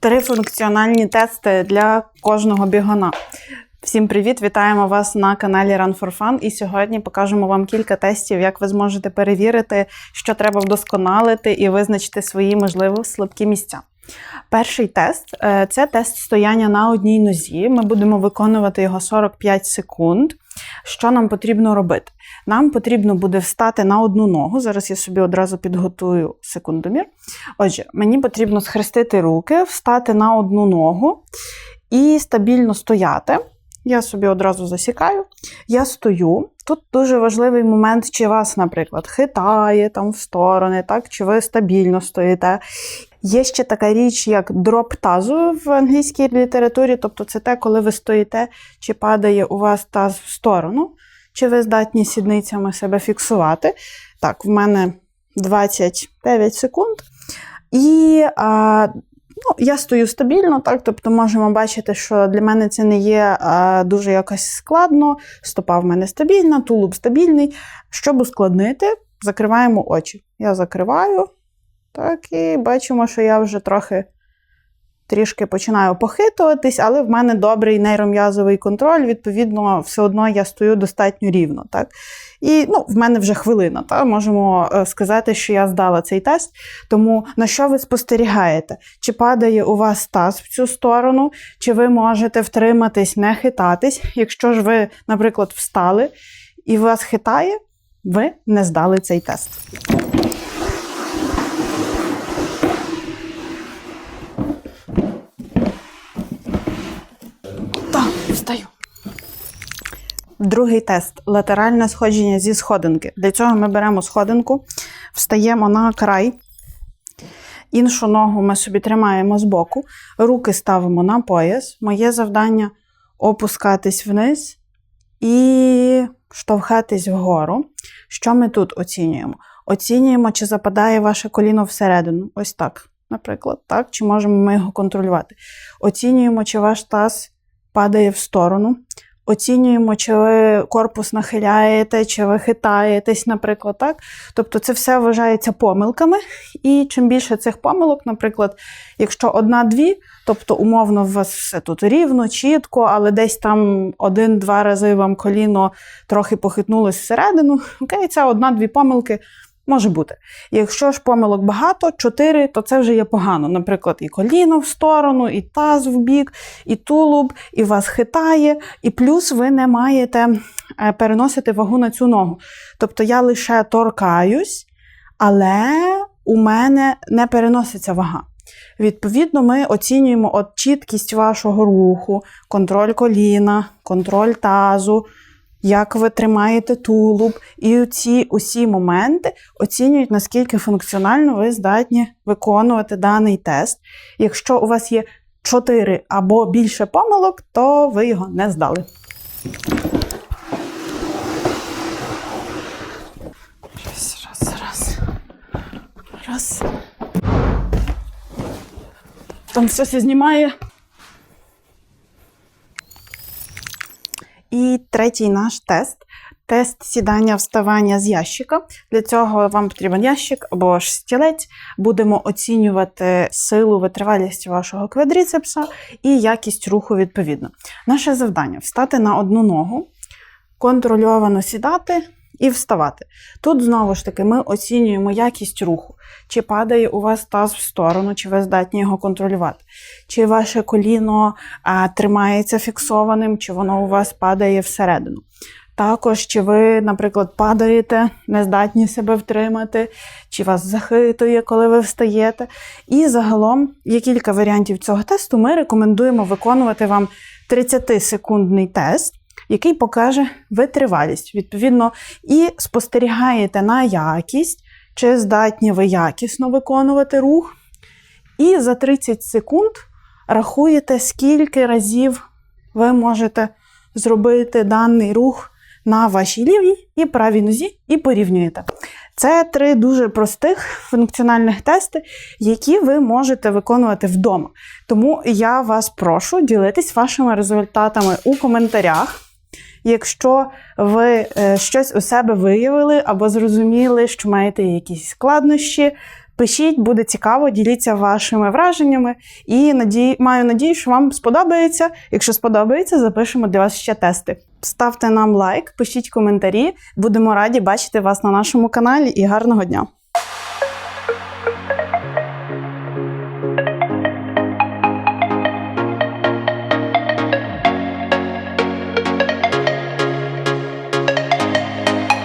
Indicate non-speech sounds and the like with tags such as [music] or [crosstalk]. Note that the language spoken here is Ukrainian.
Три функціональні тести для кожного бігуна. Всім привіт! Вітаємо вас на каналі Run for Fun. І сьогодні покажемо вам кілька тестів, як ви зможете перевірити, що треба вдосконалити і визначити свої, можливо, слабкі місця. Перший тест е, це тест стояння на одній нозі. Ми будемо виконувати його 45 секунд. Що нам потрібно робити? Нам потрібно буде встати на одну ногу. Зараз я собі одразу підготую секундомір. Отже, мені потрібно схрестити руки, встати на одну ногу і стабільно стояти. Я собі одразу засікаю. Я стою. Тут дуже важливий момент, чи вас, наприклад, хитає там в сторони, так, чи ви стабільно стоїте. Є ще така річ, як дроп тазу в англійській літературі, тобто це те, коли ви стоїте, чи падає у вас таз в сторону, чи ви здатні сідницями себе фіксувати. Так, в мене 29 секунд. І а, ну, я стою стабільно, так, тобто можемо бачити, що для мене це не є е, дуже якось складно. Стопа в мене стабільна, тулуб стабільний. Щоб ускладнити, закриваємо очі. Я закриваю. Так, і бачимо, що я вже трохи трішки починаю похитуватись, але в мене добрий нейром'язовий контроль, відповідно, все одно я стою достатньо рівно. Так? І ну, в мене вже хвилина. Так? Можемо е, сказати, що я здала цей тест. Тому на що ви спостерігаєте? Чи падає у вас таз в цю сторону, чи ви можете втриматись, не хитатись? Якщо ж ви, наприклад, встали і вас хитає, ви не здали цей тест. Так. Другий тест латеральне сходження зі сходинки. Для цього ми беремо сходинку, встаємо на край. Іншу ногу ми собі тримаємо збоку, руки ставимо на пояс. Моє завдання опускатись вниз і штовхатись вгору. Що ми тут оцінюємо? Оцінюємо, чи западає ваше коліно всередину. Ось так, наприклад, так? чи можемо ми його контролювати. Оцінюємо, чи ваш таз падає в сторону. Оцінюємо, чи ви корпус нахиляєте, чи ви хитаєтесь, наприклад, так. Тобто це все вважається помилками. І чим більше цих помилок, наприклад, якщо одна-дві, тобто умовно у вас все тут рівно, чітко, але десь там один-два рази вам коліно трохи похитнулось всередину, [laughs] окей, це одна-дві помилки. Може бути. Якщо ж помилок багато, 4, то це вже є погано. Наприклад, і коліно в сторону, і таз в бік, і тулуб, і вас хитає, і плюс ви не маєте е, переносити вагу на цю ногу. Тобто я лише торкаюсь, але у мене не переноситься вага. Відповідно, ми оцінюємо от чіткість вашого руху, контроль коліна, контроль тазу як ви тримаєте тулуб, і ці усі моменти оцінюють, наскільки функціонально ви здатні виконувати даний тест. Якщо у вас є 4 або більше помилок, то ви його не здали. Там все це знімає. І третій наш тест тест сідання вставання з ящика. Для цього вам потрібен ящик або ж стілець. Будемо оцінювати силу витривалість вашого квадріцепса і якість руху відповідно. Наше завдання встати на одну ногу, контрольовано сідати. І вставати. Тут знову ж таки ми оцінюємо якість руху, чи падає у вас таз в сторону, чи ви здатні його контролювати, чи ваше коліно а, тримається фіксованим, чи воно у вас падає всередину. Також, чи ви, наприклад, падаєте, не здатні себе втримати, чи вас захитує, коли ви встаєте. І загалом є кілька варіантів цього тесту. Ми рекомендуємо виконувати вам 30-секундний тест який покаже витривалість. Відповідно, і спостерігаєте на якість, чи здатні ви якісно виконувати рух. І за 30 секунд рахуєте, скільки разів ви можете зробити даний рух на вашій лівій і правій нозі, і порівнюєте. Це три дуже простих функціональних тести, які ви можете виконувати вдома. Тому я вас прошу ділитись вашими результатами у коментарях. Якщо ви е, щось у себе виявили або зрозуміли, що маєте якісь складнощі, Пишіть, буде цікаво, діліться вашими враженнями. І надій... маю надію, що вам сподобається. Якщо сподобається, запишемо для вас ще тести. Ставте нам лайк, пишіть коментарі. Будемо раді бачити вас на нашому каналі і гарного дня!